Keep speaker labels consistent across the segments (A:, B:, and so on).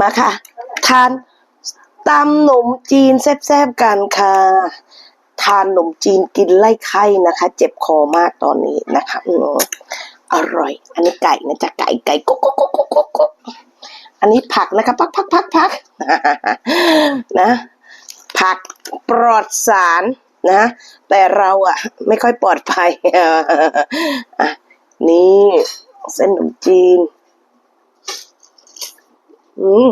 A: มาค่ะ ทานตำหนมจีนแซ่บๆกันค่ะ ทานหนมจีนกินไล่ไข้นะคะ เจ็บคอมากตอนนี้นะคะอืมอร่อย อันนี้ไก่นะจ๊ะไก่ไก่กุ๊กกุ๊กกุ๊กกุ๊กกุ๊กอันนี้ผักนะคะพักพักพักพักนะ ผักปลอดสารนะ แต่เราอะไม่ค่อยปลอดภัยอะนี่เส้นขนมจีน อืม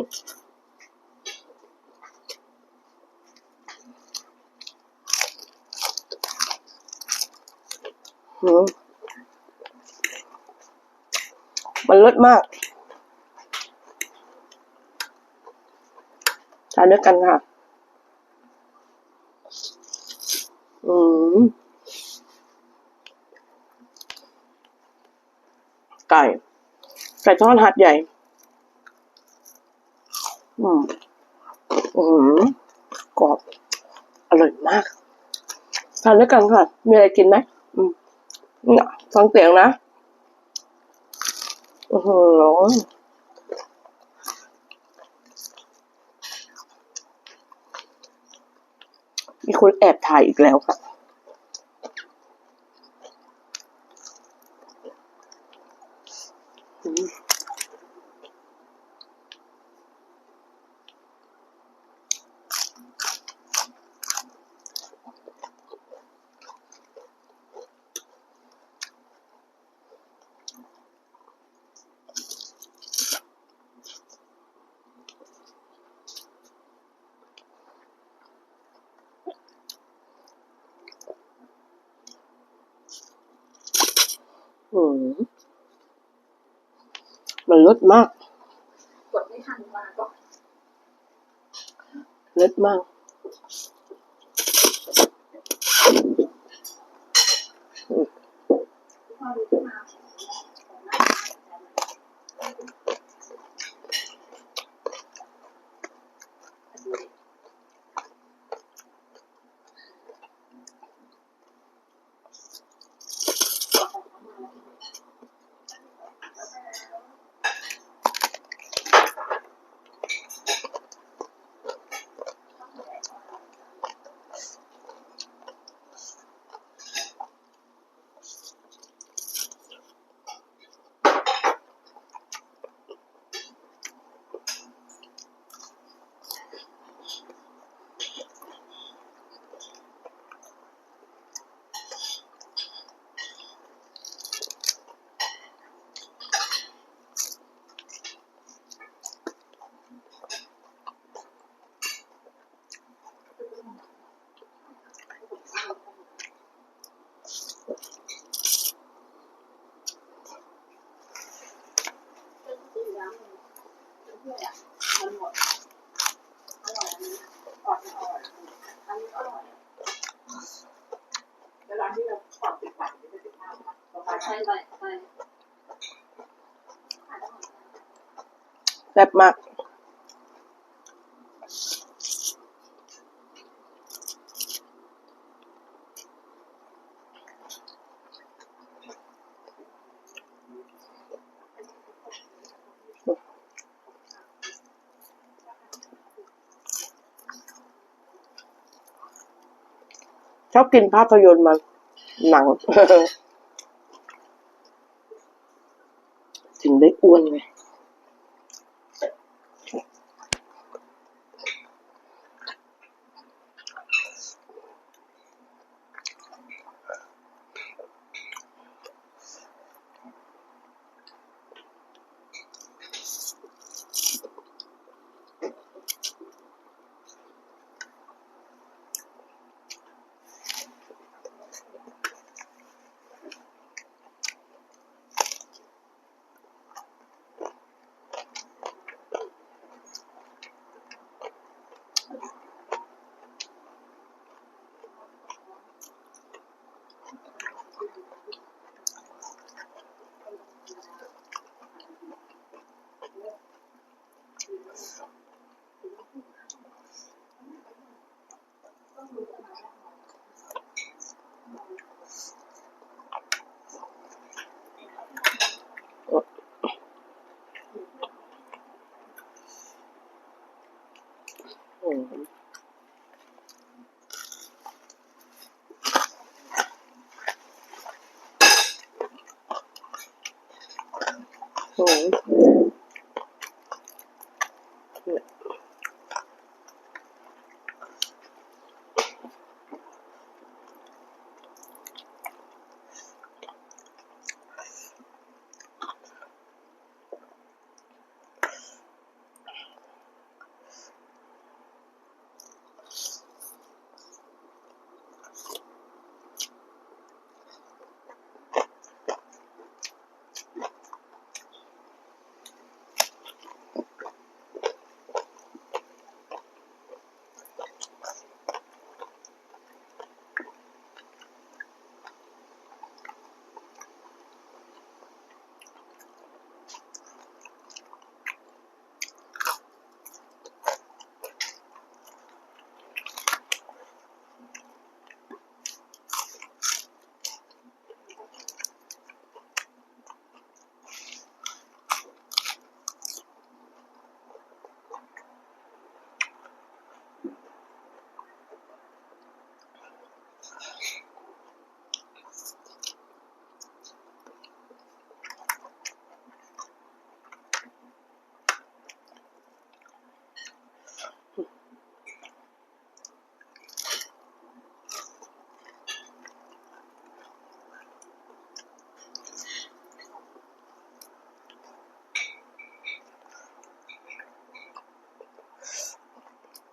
A: อืมมันเลิศมากทานด้วยกันค่ะ อืม ไก่ ไก่ทอดหัดใหญ่ อืมอืมกรอบ อร่อยมากทานด้วยกันค่ะ มีอะไรกินไหมอืมเนี่ยฟังเสียงนะอือหือมีคนแอบถ่ายอีกแล้วค่ะ มมันลดมาก
B: กดไม่ทันมาก็
A: ลดมาก
B: พอรู้มา มันหมดอร่อยอันนี้ก่อนอร่อยอันนี้อร่อยเวลาที่เราปรับติดปากจะติดตาม ค่ะใช่ใช่ใช่
A: แซ่บมาก ชอบกินภาพยนตร์มันหนัง ถึง อืม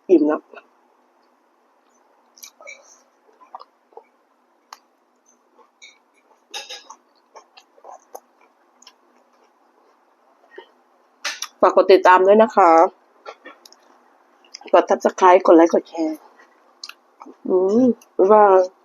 A: อิ่มนะฝากกดติดตามด้วยนะคะ กดทับสไครต์กดไลค์ กดแชร์ อืมบ๊ายบาย